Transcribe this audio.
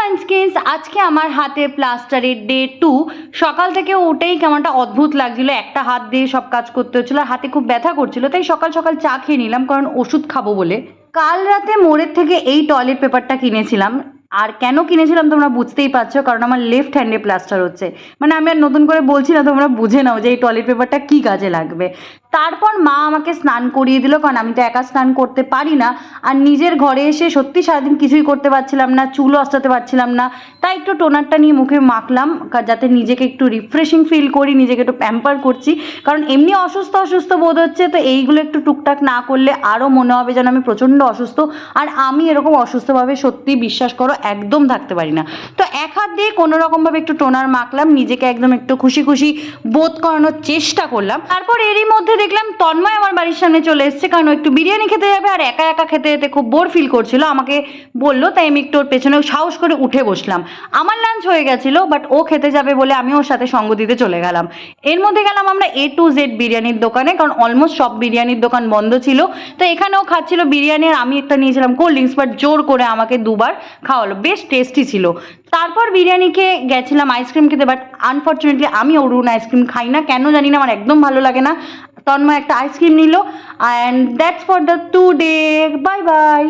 মানস্কিন্স আজকে আমার হাতে প্লাস্টারের ডে টু সকাল থেকে উঠেই কেমনটা অদ্ভুত লাগছিল। একটা হাত দিয়ে সব কাজ করতে হচ্ছিল আর হাতে খুব ব্যথা করছিল, তাই সকাল সকাল চা খেয়ে নিলাম, কারণ ওষুধ খাব বলে। কাল রাতে মোড়ের থেকে এই টয়লেট পেপারটা কিনেছিলাম। আর কেন কিনেছিলাম তোমরা বুঝতেই পারছ, কারণ আমার লেফট হ্যান্ডে প্লাস্টার হচ্ছে। মানে আমি আর নতুন করে বলছি না, তোমরা বুঝে নাও যে এই টয়লেট পেপারটা কী কাজে লাগবে। তারপর মা আমাকে স্নান করিয়ে দিল, কারণ আমি তো একা স্নান করতে পারি না। আর নিজের ঘরে এসে সত্যি সারাদিন কিছুই করতে পারছিলাম না, চুলও আসাতে পারছিলাম না। তাই একটু টোনারটা নিয়ে মুখে মাখলাম যাতে নিজেকে একটু রিফ্রেশিং ফিল করি, নিজেকে একটু প্যাম্পার করছি। কারণ এমনি অসুস্থ অসুস্থ বোধ হচ্ছে, তো এইগুলো একটু টুকটাক না করলে আরও মনে হবে যেন আমি প্রচণ্ড অসুস্থ। আর আমি এরকম অসুস্থভাবে সত্যি বিশ্বাস করো একদম থাকতে পারি না। তো এক হাত দিয়ে কোনো রকমভাবে একটু টোনার মাখলাম, নিজেকে একদম একটু খুশি খুশি বোধ করানোর চেষ্টা করলাম। তারপর এরই মধ্যে দেখলাম তন্ময় আমার বাড়ির সামনে চলে এসেছে, কারণ একটু বিরিয়ানি খেতে যাবে আর একা একা খেতে যেতে খুব বোর ফিল করছিল। আমাকে বলল, তাই আমি একটু ওর পেছনে সাহস করে উঠে বসলাম। আমার লাঞ্চ হয়ে গেছিল বাট ও খেতে যাবে বলে আমি ওর সাথে সঙ্গ দিতে চলে গেলাম। এর মধ্যে গেলাম আমরা এ টু জেড বিরিয়ানির দোকানে, কারণ অলমোস্ট সব বিরিয়ানির দোকান বন্ধ ছিল। তো এখানেও খাচ্ছিল বিরিয়ানি আর আমি একটা নিয়েছিলাম কোল্ড ড্রিঙ্কস বাট জোর করে আমাকে দুবার খাওয়ালো, বেশ টেস্টি ছিল। তারপর বিরিয়ানি খেয়ে গেছিলাম আইসক্রিম খেতে বাট আনফর্চুনেটলি আমি অরুণ আইসক্রিম খাই না। কেন জানি না, আমার একদম ভালো লাগে না। তন্ময় একটা আইসক্রিম নিল and that's for the today bye bye